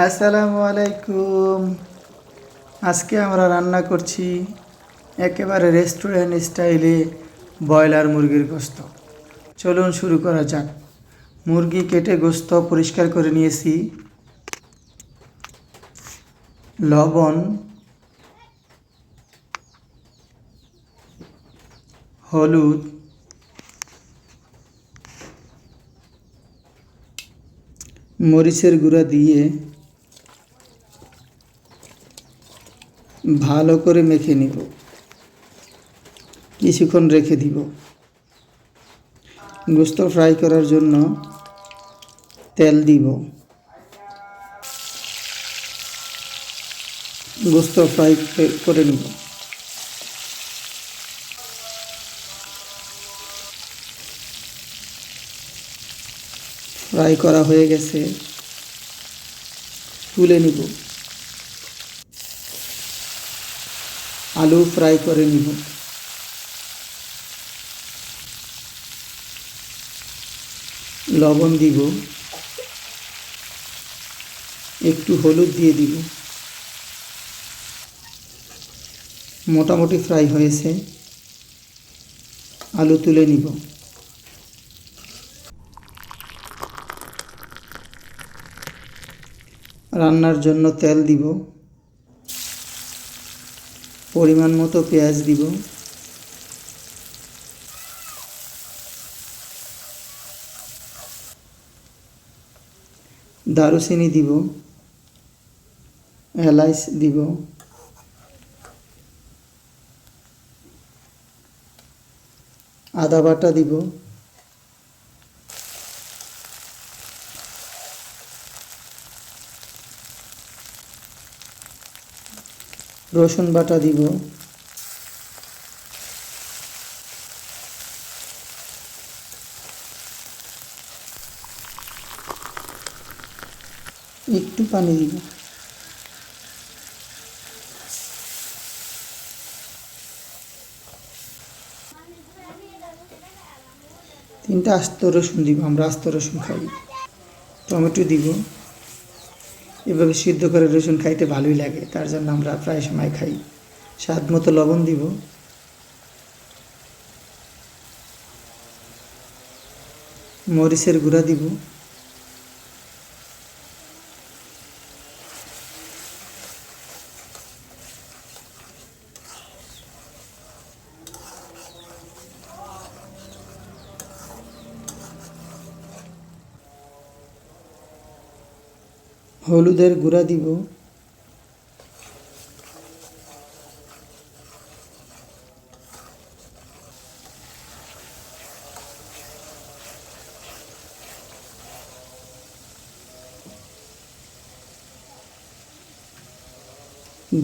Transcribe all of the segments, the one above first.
আসসালামু আলাইকুম। আজকে আমরা রান্না করছি একেবারে রেস্টুরেন্ট স্টাইলে ব্রয়লার মুরগির গোস্ত। চলুন শুরু করা যাক। মুরগি কেটে গোস্ত পরিষ্কার করে নিয়েছি। লবণ, হলুদ, মরিচের গুঁড়া দিয়ে ভালো করে মেখে নিব। কিছুক্ষণ রেখে দিব। গোস্ত ফ্রাই করার জন্য তেল দিব। গোস্ত ফ্রাই করে নিব। ফ্রাই করা হয়ে গেছে। তুলে নিব। আলু ফ্রাই করে নিব। লবণ দিব। একটু হলুদ দিয়ে দিব। মোটামুটি ফ্রাই হয়েছে। আলু তুলে নিব। রান্নার জন্য তেল দিব। পরিমাণ মতো পেঁয়াজ দিব। দারুচিনি দিব। এলাইচ দিব। আদা বাটা দিব। রসুন বাটা দিব। একটু পানি দিব। তিনটা আস্ত রসুন দিব, আমরা আস্ত রসুন খাই। টমেটো দিব। এভাবে সিদ্ধ করে রসুন খাইতে ভালোই লাগে, তার জন্য আমরা প্রায় সময় খাই। স্বাদ মতো লবণ দিব। মরিচের গুঁড়া দিব। হলুদের গুঁড়া দিব।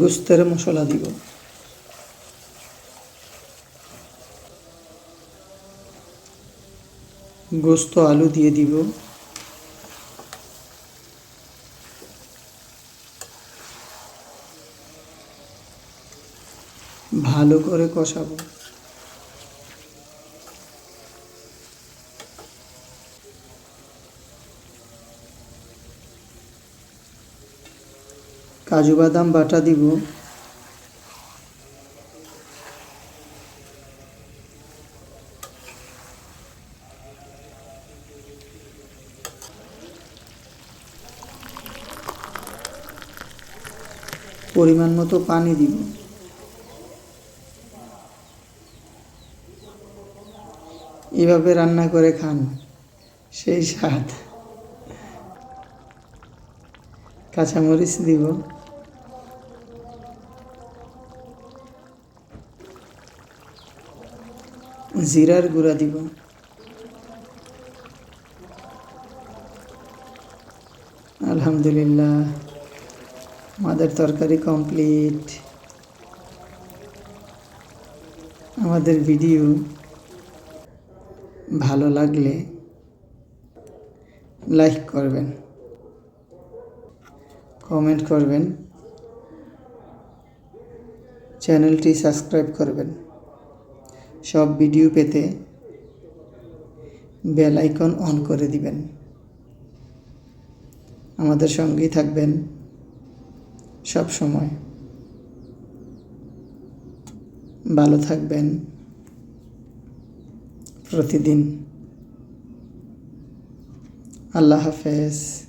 গোস্তের মশলা দিব। গোস্ত আলু দিয়ে দিব। ভালো করে কষাবো। কাজু বাদাম বাটা দিব। পরিমাণ মতো পানি দিব। এভাবে রান্না করে খান, সেই স্বাদ। কাঁচামরিচ দিব। জিরার গুঁড়া দিব। আলহামদুলিল্লাহ, আমাদের তরকারি কমপ্লিট। আমাদের ভিডিও ভালো লাগলে লাইক করবেন কমেন্ট করবেন চ্যানেলটি সাবস্ক্রাইব করবেন। সব ভিডিও পেতে বেল আইকন অন করে দিবেন। আমাদের সঙ্গেই থাকবেন সব সময়। ভালো থাকবেন। প্রতিদিন। আল্লাহ হাফেজ।